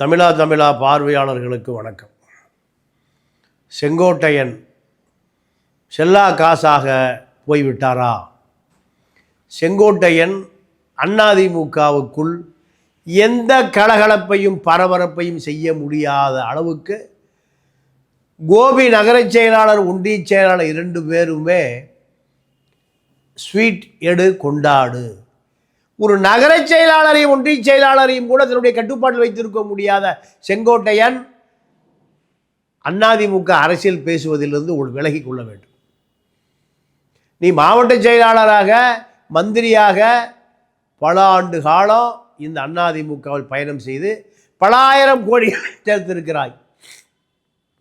தமிழா தமிழா பார்வையாளர்களுக்கு வணக்கம். செங்கோட்டையன் செல்லா காசாக போய்விட்டாரா? செங்கோட்டையன் அதிமுகவுக்குள் எந்த கலகலப்பையும் பரபரப்பையும் செய்ய முடியாத அளவுக்கு கோபி நகரச் செயலாளர் ஒன்றிய செயலாளர் இரண்டு பேருமே ஸ்வீட் எடு கொண்டாடு. ஒரு நகரச் செயலாளரையும் ஒன்றிய செயலாளரையும் கூட தன்னுடைய கட்டுப்பாட்டில் வைத்திருக்க முடியாத செங்கோட்டையன் அதிமுக அரசியல் பேசுவதிலிருந்து ஒரு விலகி கொள்ள வேண்டும். நீ மாவட்ட செயலாளராக மந்திரியாக பல ஆண்டு காலம் இந்த அதிமுகவில் பயணம் செய்து பல ஆயிரம் கோடி சேர்த்திருக்கிறாய்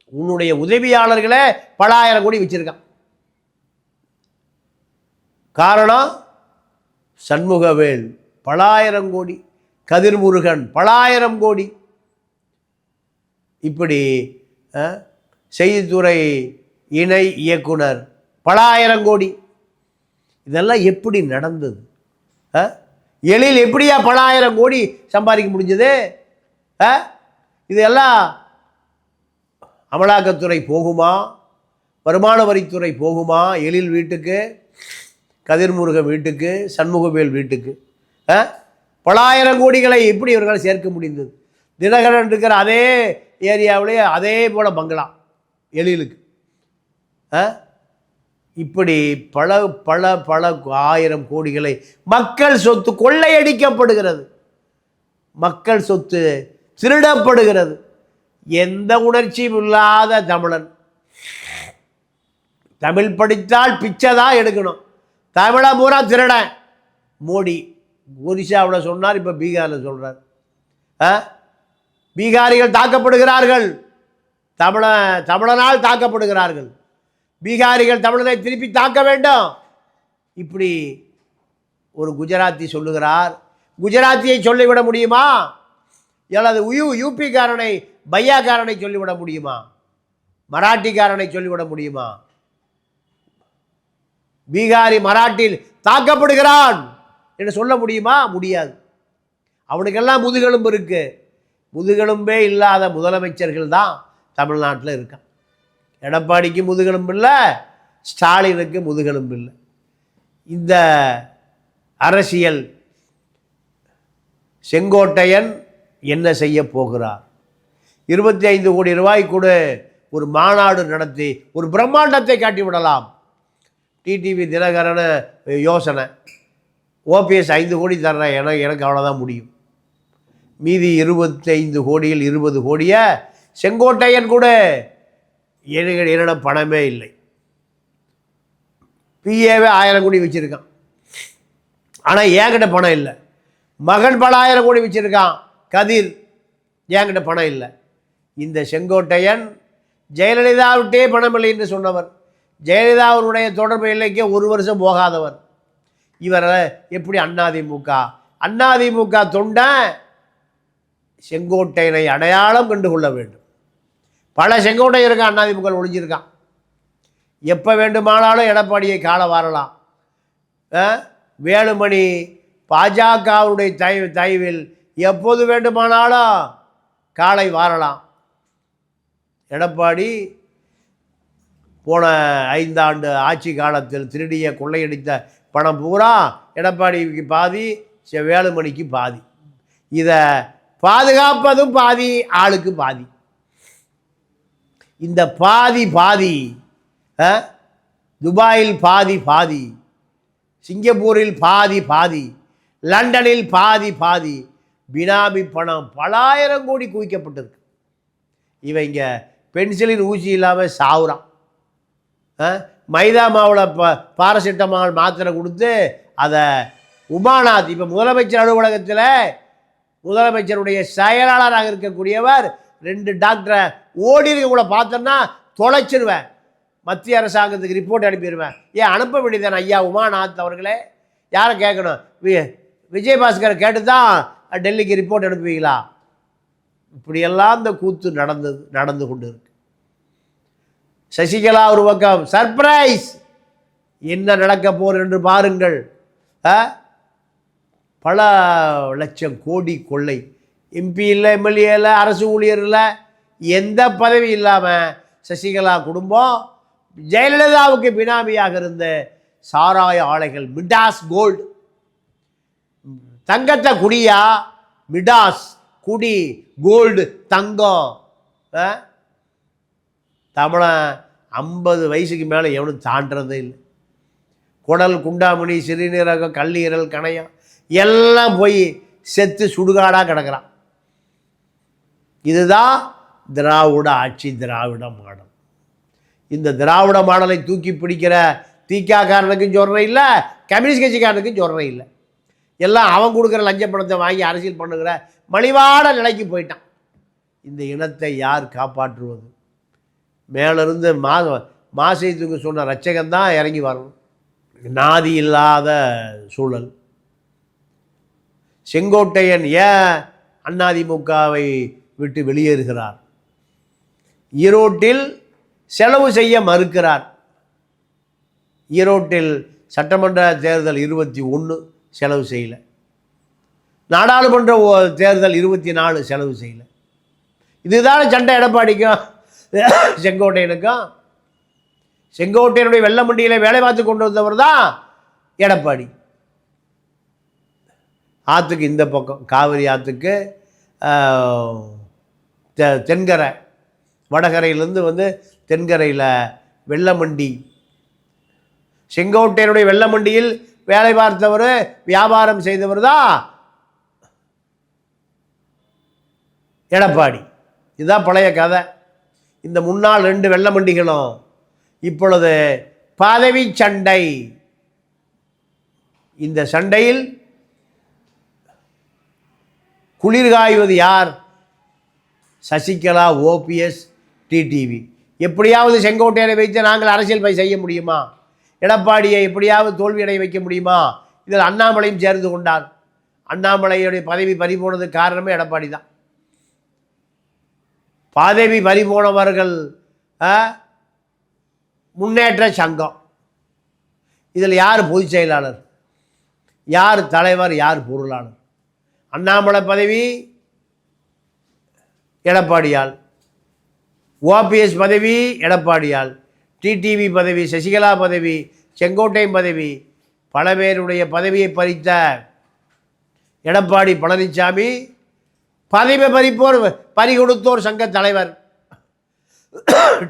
உன்னுடைய உதவியாளர்களே பல ஆயிரம் கோடி வச்சிருக்கான். காரணம் சண்முகவேல் பலாயிரம் கோடி. கதிர்முருகன் பலாயிரம் கோடி. இப்படி செய்தித்துறை இணை இயக்குனர் பலாயிரம் கோடி. இதெல்லாம் எப்படி நடந்தது? எழில் எப்படியா பலாயிரம் கோடி சம்பாதிக்க முடிஞ்சது? இதெல்லாம் அமலாக்கத்துறை போகுமா? வருமான வரித்துறை போகுமா? எழில் வீட்டுக்கு? கதிர்முருகன் வீட்டுக்கு சண்முகவேல் வீட்டுக்கு. ஆ? பலாயிரம் கோடிகளை எப்படி இவர்களால் சேர்க்க முடிந்தது? தினகரன் இருக்கிற அதே ஏரியாவிலேயே அதே போல் பங்களா எழிலுக்கு. ஆ? இப்படி பல பல பல ஆயிரம் கோடிகளை மக்கள் சொத்து கொள்ளையடிக்கப்படுகிறது. மக்கள் சொத்து திருடப்படுகிறது. எந்த உணர்ச்சியும் இல்லாத தமிழன். தமிழ் படித்தால் பிச்சை தான் எடுக்கணும். தமிழை பூரா திருடன். மோடி ஒரிசாவில் சொன்னார் இப்போ பீகாரில் சொல்கிறார் ஆ? பீகாரிகள் தாக்கப்படுகிறார்கள். தமிழ தமிழனால் தாக்கப்படுகிறார்கள். பீகாரிகள் தமிழனை திருப்பி தாக்க வேண்டும். இப்படி ஒரு குஜராத்தி சொல்லுகிறார். குஜராத்தியை சொல்லிவிட முடியுமா? அல்லது யூ யூபிக்காரனை பையாக்காரனை சொல்லிவிட முடியுமா? மராட்டிக்காரனை சொல்லிவிட முடியுமா? பீகாரி மராட்டில் தாக்கப்படுகிறான் என்று சொல்ல முடியுமா? முடியாது. அவனுக்கெல்லாம் முதுகெலும்பு இருக்கு. முதுகெலும்பே இல்லாத முதலமைச்சர்கள் தான் தமிழ்நாட்டில் இருக்கான் எடப்பாடிக்கு முதுகெலும்பு இல்லை ஸ்டாலினுக்கு முதுகெலும்பு இல்லை. இந்த அரசியல் செங்கோட்டையன் என்ன செய்ய போகிறார்? இருபத்தி ஐந்து கோடி ரூபாய் கூட ஒரு மாநாடு நடத்தி ஒரு பிரம்மாண்டத்தை காட்டிவிடலாம். டிடிவி தினகரன யோசனை. ஓபிஎஸ் ஐந்து கோடி தர்றேன் எனக்கு எனக்கு அவ்வளோதான் முடியும். மீதி இருபத்தைந்து கோடியில் இருபது கோடியை செங்கோட்டையன் கூட எனக்கு என்னிடம் பணமே இல்லை. பிஏவே ஆயிரம் கோடி வச்சுருக்கான். ஆனால் என்கிட்ட பணம் இல்லை. மகன் பல ஆயிரம் கோடி வச்சுருக்கான். கதிர் என்கிட்ட பணம் இல்லை. இந்த செங்கோட்டையன் ஜெயலலிதாவிட்டே பணம் இல்லை என்று சொன்னவர். ஜெயலலிதாவுடைய தொடர்பு இல்லைக்கே ஒரு வருஷம் போகாதவர். இவரை எப்படி அண்ணாதிமுக? அண்ணாதிமுக தொண்டை செங்கோட்டையனை அடையாளம் கண்டு கொள்ள வேண்டும். பல செங்கோட்டை இருக்கான் அண்ணாதிமுக ஒழிஞ்சிருக்கான். எப்போ வேண்டுமானாலும் எடப்பாடியை கால வரலாம். ஆ? வேலுமணி பாஜகவுடைய தை தயவில் எப்போது வேண்டுமானாலும் காலை வாரலாம். எடப்பாடி போன ஐந்தாண்டு ஆட்சி காலத்தில் திருடிய கொள்ளையடித்த பணம் பூரா எடப்பாடிக்கு பாதி வேலுமணிக்கு பாதி. இதை பாதுகாப்பதும் பாதி ஆளுக்கு பாதி. இந்த பாதி பாதி துபாயில் பாதி பாதி சிங்கப்பூரில் பாதி பாதி லண்டனில் பாதி பாதி பினாமி பணம் பலாயிரம் கோடி குவிக்கப்பட்டிருக்கு. இவங்க பென்சிலின் ஊசி இல்லாமல் சாவுறான். மைதா மாவில் ப பாராசிட்டமால் மாத்திரை கொடுத்து அதை உமாநாத் இப்போ முதலமைச்சர் அலுவலகத்தில் முதலமைச்சருடைய செயலாளராக இருக்கக்கூடியவர் ரெண்டு டாக்டரை ஓடி கூட பார்த்தோன்னா தொலைச்சிருவேன். மத்திய அரசாங்கத்துக்கு ரிப்போர்ட் அனுப்பிடுவேன் ஏன் அனுப்ப வேண்டியதானே ஐயா உமாநாத் அவர்களே? யாரை கேட்கணும்? வி விஜயபாஸ்கர் கேட்டு தான் டெல்லிக்கு ரிப்போர்ட் அனுப்புவீங்களா? இப்படியெல்லாம் இந்த கூத்து நடந்தது நடந்து கொண்டு இருக்கு சசிகலா ஒரு பக்கம். சர்ப்ரைஸ் என்ன நடக்க போகிறது என்று பாருங்கள். ஆ? பல லட்சம் கோடி கொள்ளை. எம்பி இல்லை எம்எல்ஏ இல்லை அரசு ஊழியர் இல்லை எந்த பதவி இல்லாமல் சசிகலா குடும்பம் ஜெயலலிதாவுக்கு பினாமியாக இருந்த சாராய ஆலைகள் மிடாஸ் கோல்டு. தங்கத்தை குடியா மிடாஸ் குடி கோல்டு தங்கம். ஆ? தமிழன் ஐம்பது வயசுக்கு மேலே எவனும் தாண்டதே இல்லை. குடல் குண்டாமணி சிறுநீரகம் கல்லீரல் கணையம் எல்லாம் போய் செத்து சுடுகாடாக கிடக்குறான். இதுதான் திராவிட ஆட்சி திராவிட மாடல். இந்த திராவிட மாடலை தூக்கி பிடிக்கிற தீக்காக்காரனுக்கும் சொல்கிறேன் இல்லை கம்யூனிஸ்ட் கட்சிக்காரனுக்கும் சொல்கிறேன் இல்லை. எல்லாம் அவன் கொடுக்குற லஞ்ச பணத்தை வாங்கி அரசியல் பண்ணுகிற மலிவான நிலைக்கு போயிட்டான். இந்த இனத்தை யார் காப்பாற்றுவது? மேலிருந்து மா மாசத்துக்கு சொன்ன ரச்சகன் தான் இறங்கி வரணும். நாதி இல்லாத சூழல். செங்கோட்டையன் ஏன் அதிமுகவை விட்டு வெளியேறுகிறார்? ஈரோட்டில் செலவு செய்ய மறுக்கிறார். ஈரோட்டில் சட்டமன்ற தேர்தல் இருபத்தி ஒன்று செலவு செய்யலை. நாடாளுமன்ற ஓ- தேர்தல் இருபத்தி நாலு செலவு செய்யலை. இதுதான் சண்டை எடப்பாடிக்கும்? செங்கோட்டையனுக்கும் செங்கோட்டையனுடைய வெள்ளமண்டியில் வேலை பார்த்து கொண்டு வந்தவர் தான் எடப்பாடி. ஆற்றுக்கு இந்த பக்கம் காவிரி ஆற்றுக்கு தெ- தென்கரை வடகரையிலேருந்து வந்து தென்கரையில் வெள்ளமண்டி செங்கோட்டையனுடைய வெள்ளமண்டியில் வேலை பார்த்தவர் வியாபாரம் செய்தவர் தான் எடப்பாடி. இதுதான் பழைய கதை. இந்த முன்னாள் ரெண்டு வெள்ளமண்டிகளும் இப்பொழுது பதவி சண்டை. இந்த சண்டையில் குளிர்காய்வது யார்? Sasikala OPS TTV. எப்படியாவது செங்கோட்டையனை வைத்து நாங்கள் அரசியல் பை செய்ய முடியுமா? எடப்பாடியை எப்படியாவது தோல்வியடைய வைக்க முடியுமா? இதில் அண்ணாமலையும் சேர்ந்து கொண்டார். அண்ணாமலையுடைய பதவி பறிபோனதுக்கு காரணமே எடப்பாடி தான். பதவி பலி போனவர்கள் முன்னேற்ற சங்கம். இதில் யார் பொதுச் செயலாளர்? யார் தலைவர் யார் பொருளாளர்? அண்ணாமலை பதவி எடப்பாடியால். ஓபிஎஸ் பதவி எடப்பாடியால். டிடிவி பதவி சசிகலா பதவி செங்கோட்டையன் பதவி பல பேருடைய பதவியை பறித்த எடப்பாடி பழனிசாமி பதவி பறிப்போர் பறிகொடுத்தோர் சங்க தலைவர்.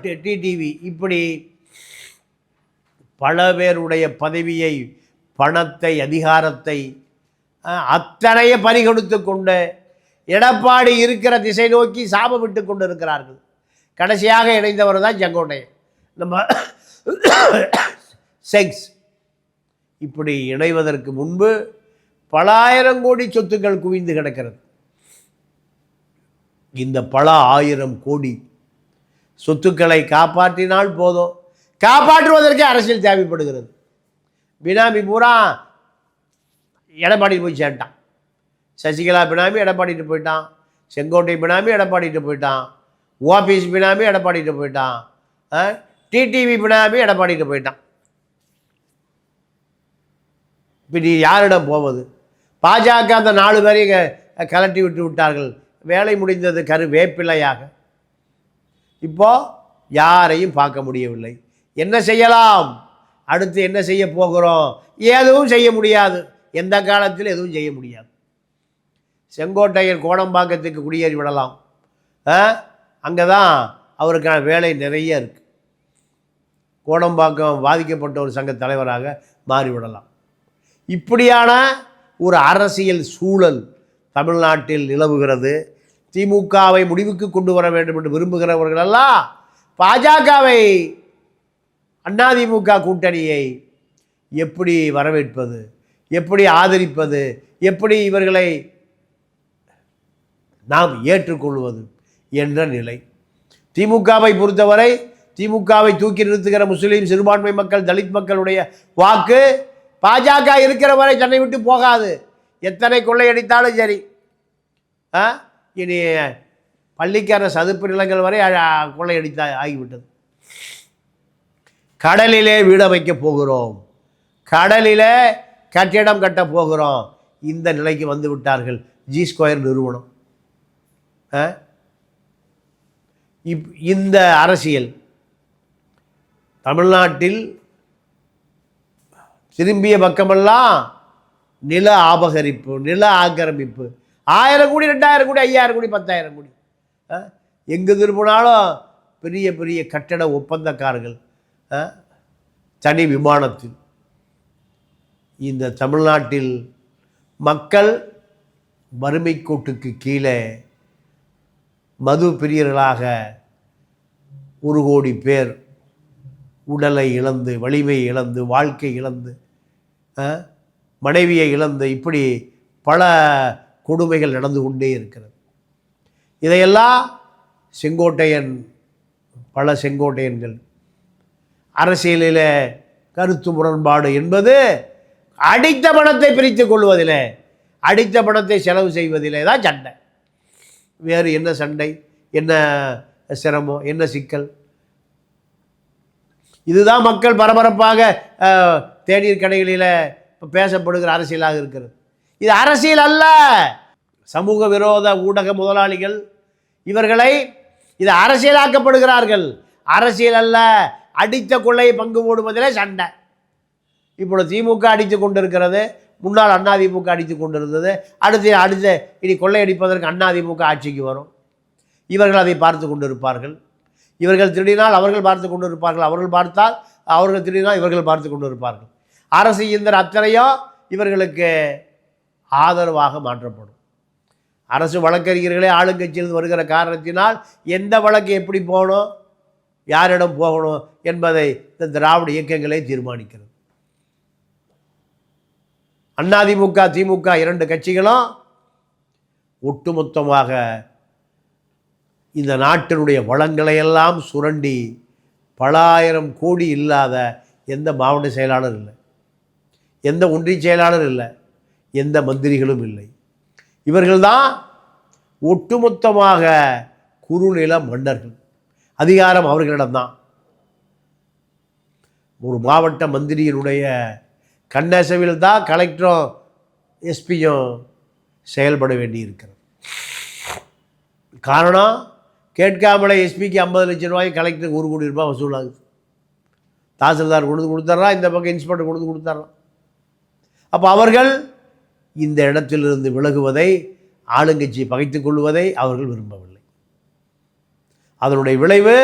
டிடிவி இப்படி பல பேருடைய பதவியை பணத்தை அதிகாரத்தை அஹ், அத்தனைய பறிகொடுத்து கொண்டு எடப்பாடி இருக்கிற திசை நோக்கி சாபமிட்டு கொண்டு இருக்கிறார்கள் கடைசியாக இணைந்தவர் தான் செங்கோட்டையன் நம்ம செக்ஸ். இப்படி இணைவதற்கு முன்பு பல ஆயிரம் கோடி சொத்துக்கள் குவிந்து கிடக்கிறது. இந்த பல ஆயிரம் கோடி சொத்துக்களை காப்பாற்றினால் போதும். காப்பாற்றுவதற்கே அரசியல் தேவைப்படுகிறது. பினாமி பூரா எடப்பாடி போய் சேர்ட்டான் சசிகலா பினாமி எடப்பாடிட்டு போயிட்டான். செங்கோட்டை பினாமி எடப்பாடிட்டு போயிட்டான். ஓபிஎஸ் பினாமி எடப்பாடிட்டு போயிட்டான். டிடிவி பினாமி எடப்பாடிட்டு போயிட்டான். இப்போ நீ யாரிடம் போவது? பாஜக அந்த நாலு பேரையும் கலட்டி விட்டு விட்டார்கள். வேலை முடிந்தது கரு வேப்பிலையாக இப்போ யாரையும் பார்க்க முடியவில்லை. என்ன செய்யலாம்? அடுத்து என்ன செய்ய போகிறோம்? எதுவும் செய்ய முடியாது. எந்த காலத்தில் எதுவும் செய்ய முடியாது. செங்கோட்டையன் கோடம்பாக்கத்துக்கு குடியேறி விடலாம். அங்கே தான் அவருக்கான வேலை நிறைய இருக்குது கோடம்பாக்கம் பாதிக்கப்பட்ட ஒரு சங்க தலைவராக மாறிவிடலாம். இப்படியான ஒரு அரசியல் சூழல் தமிழ்நாட்டில் நிலவுகிறது. திமுகவை முடிவுக்கு கொண்டு வர வேண்டும் என்று விரும்புகிறவர்களெல்லாம் பாஜகவை அதிமுக கூட்டணியை எப்படி வரவேற்பது எப்படி ஆதரிப்பது எப்படி இவர்களை நாம் ஏற்றுக்கொள்வது என்ற நிலை. திமுகவை பொறுத்தவரை திமுகவை தூக்கி நிறுத்துகிற முஸ்லீம் சிறுபான்மை மக்கள் தலித் மக்களுடைய வாக்கு பாஜக இருக்கிற வரை சென்னை விட்டு போகாது. எத்தனை கொள்ளையடித்தாலும் சரி. ஆ? இனி பள்ளிக்கார சதுப்பு நிலங்கள் வரை கொள்ளையடித்த ஆகிவிட்டது. கடலிலே வீடு அமைக்க போகிறோம். கடலிலே கட்டிடம் கட்ட போகிறோம். இந்த நிலைக்கு வந்து விட்டார்கள். ஜி ஸ்கொயர் நிறுவனம். ஆ? இப் இந்த அரசியல். தமிழ்நாட்டில் திரும்பிய பக்கமெல்லாம் நில ஆபகரிப்பு நில ஆக்கிரமிப்பு. ஆயிரம் கோடி ரெண்டாயிரம் கோடி ஐயாயிரம் கோடி பத்தாயிரம் கோடி ஆ? எங்கு திரும்பினாலும் பெரிய பெரிய கட்டட ஒப்பந்தக்காரர்கள் ஆ? தனி விமானத்தில் இந்த தமிழ்நாட்டில் மக்கள் வறுமை கோட்டுக்கு கீழே மது பிரியர்களாக ஒரு கோடி பேர் உடலை இழந்து வலிமை இழந்து வாழ்க்கை இழந்து ஆ, மனைவியை இழந்து இப்படி பல கொடுமைகள் நடந்து கொண்டே இருக்கிறது. இதையெல்லாம் செங்கோட்டையன் பல செங்கோட்டையன்கள் அரசியலில் கருத்து முரண்பாடு என்பது அடித்த பணத்தை பிரித்து கொள்வதிலே அடித்த பணத்தை செலவு செய்வதிலே தான் சண்டை. வேறு என்ன சண்டை? என்ன சிரமம் என்ன சிக்கல்? இதுதான் மக்கள் பரபரப்பாக தேநீர் கடைகளில் இப்போ பேசப்படுகிற அரசியலாக இருக்கிறது. இது அரசியல் அல்ல. சமூக விரோத ஊடக முதலாளிகள் இவர்களை இது அரசியலாக்கப்படுகிறார்கள். அரசியல் அல்ல அடித்த கொள்ளையை பங்கு போடுவதிலே சண்டை. இப்பொழுது திமுக அடித்து கொண்டிருக்கிறது முன்னால் அதிமுக அடித்து கொண்டிருந்தது அடுத்து அடுத்த இனி கொள்ளையடிப்பதற்கு அதிமுக ஆட்சிக்கு வரும். இவர்கள் அதை பார்த்து கொண்டிருப்பார்கள். இவர்கள் திருடினால் அவர்கள் பார்த்து கொண்டிருப்பார்கள். அவர்கள் பார்த்தால் அவர்கள் திருடினால் இவர்கள் பார்த்து கொண்டிருப்பார்கள். அரசு இயந்திர அத்தனையும் இவர்களுக்கு ஆதரவாக மாற்றப்படும். அரசு வழக்கறிஞர்களே ஆளுங்கட்சியிலிருந்து வருகிற காரணத்தினால் எந்த வழக்கு எப்படி போகணும் யாரிடம் போகணும் என்பதை இந்த திராவிட இயக்கங்களே தீர்மானிக்கிறது. அதிமுக திமுக இரண்டு கட்சிகளும் ஒட்டுமொத்தமாக இந்த நாட்டினுடைய வளங்களை எல்லாம் சுரண்டி பல ஆயிரம் கோடி இல்லாத எந்த மாவட்ட செயலாளர் இல்லை. எந்த ஒன்றிய செயலாளர் இல்லை. எந்த மந்திரிகளும் இல்லை. இவர்கள்தான் ஒட்டுமொத்தமாக குறுநில மன்னர்கள். அதிகாரம் அவர்களிடம்தான். ஒரு மாவட்ட மந்திரியினுடைய கண்ணசவில் தான் கலெக்டரும் எஸ்பியும் செயல்பட வேண்டியிருக்கிறது. காரணம் கேட்காமலே எஸ்பிக்கு ஐம்பது லட்சம் ரூபாய் கலெக்டருக்கு ஒரு கோடி ரூபாய் வசூலாகுது. தாசில்தார் கொடுத்து கொடுத்துட்றான் இந்த பக்கம் இன்ஸ்பெக்டர் கொடுத்து கொடுத்துட்றான் அப்போ அவர்கள் இந்த இடத்திலிருந்து விலகுவதை ஆளுங்கட்சி பகைத்துக் கொள்வதை அவர்கள் விரும்பவில்லை. அதனுடைய விளைவு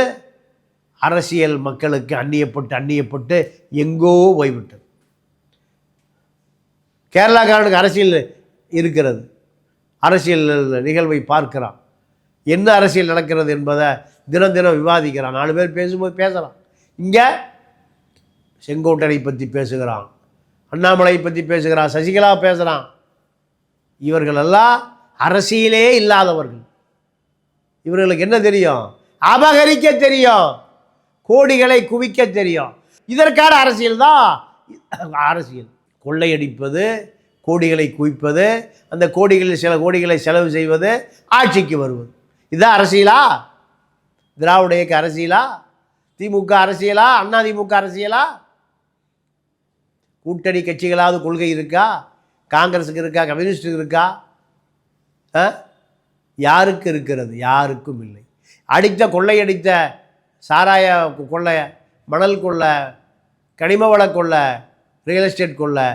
அரசியல் மக்களுக்கு அந்நியப்பட்டு அந்நியப்பட்டு எங்கோ போய்விட்டது. கேரளாக்காரனுக்கு அரசியல் இருக்கிறது. அரசியல் நிகழ்வை பார்க்கிறான். என்ன அரசியல் நடக்கிறது என்பதை தினம் தினம் விவாதிக்கிறான். நாலு பேர் பேசும்போது பேசலாம். இங்கே செங்கோட்டனை பற்றி பேசுகிறான். அண்ணாமலை பற்றி பேசுகிறான். சசிகலா பேசுகிறான் இவர்களெல்லாம் அரசியலே இல்லாதவர்கள். இவர்களுக்கு என்ன தெரியும்? அபகரிக்க தெரியும். கோடிகளை குவிக்க தெரியும். இதற்கான அரசியல் தான் அரசியல். கொள்ளையடிப்பது கோடிகளை குவிப்பது அந்த கோடிகளில் சில கோடிகளை செலவு செய்வது ஆட்சிக்கு வருவது. இதுதான் அரசியலா? திராவிட இயக்க அரசியலா? திமுக அரசியலா? அதிமுக அரசியலா? கூட்டணி கட்சிகளாவது கொள்கை இருக்கா? காங்கிரஸுக்கு இருக்கா கம்யூனிஸ்டுக்கு இருக்கா? ஆ? யாருக்கு இருக்கிறது? யாருக்கும் இல்லை. அடித்த கொள்ளையடித்த சாராய கொள்ளை மணல் கொள்ளை கனிம வள கொள்ளை ரியல் எஸ்டேட் கொள்ளை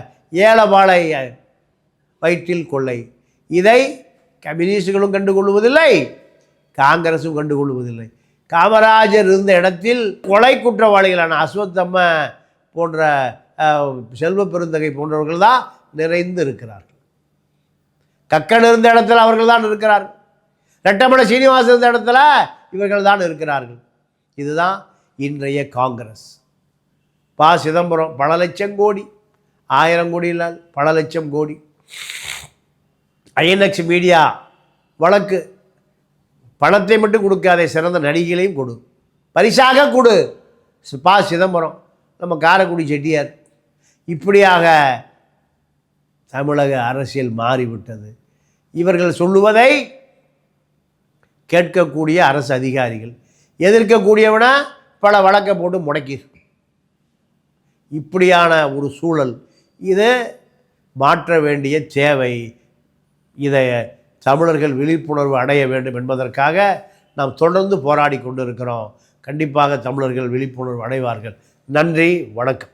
ஏலவாழை வயிற்றில் கொள்ளை. இதை கம்யூனிஸ்டுகளும் கண்டுகொள்வதில்லை காங்கிரஸும் கண்டுகொள்வதில்லை. காமராஜர் இருந்த இடத்தில் கொலை குற்றவாளிகளான அஸ்வத்தம்ம போன்ற செல்வ பெருந்தகை போன்றவர்கள் தான் நிறைந்து இருக்கிறார்கள் கக்கன் இருந்த இடத்துல அவர்கள் தான் இருக்கிறார்கள். ரெட்டமலை சீனிவாசன் இருந்த இடத்துல இவர்கள் தான் இருக்கிறார்கள். இதுதான் இன்றைய காங்கிரஸ். பா. சிதம்பரம் பல லட்சம் கோடி ஆயிரம் கோடி இல்லை பல லட்சம் கோடி. ஐஎன்எக்ஸ் மீடியா வழக்கு பணத்தை மட்டும் கொடுக்காதே சிறந்த நடிகைகளையும் கொடு. பரிசாக கொடு. பா. சிதம்பரம் நம்ம காரைக்குடி செட்டியார். இப்படியாக தமிழக அரசியல் மாறிவிட்டது. இவர்கள் சொல்லுவதை கேட்கக்கூடிய அரசு அதிகாரிகள். எதிர்க்கக்கூடியவனை பல வழக்கை போட்டு முடக்கி இப்படியான ஒரு சூழல். இது மாற்ற வேண்டிய தேவை. இதை தமிழர்கள் விழிப்புணர்வு அடைய வேண்டும் என்பதற்காக நாம் தொடர்ந்து போராடி கொண்டிருக்கிறோம். கண்டிப்பாக தமிழர்கள் விழிப்புணர்வு அடைவார்கள். நன்றி வணக்கம்.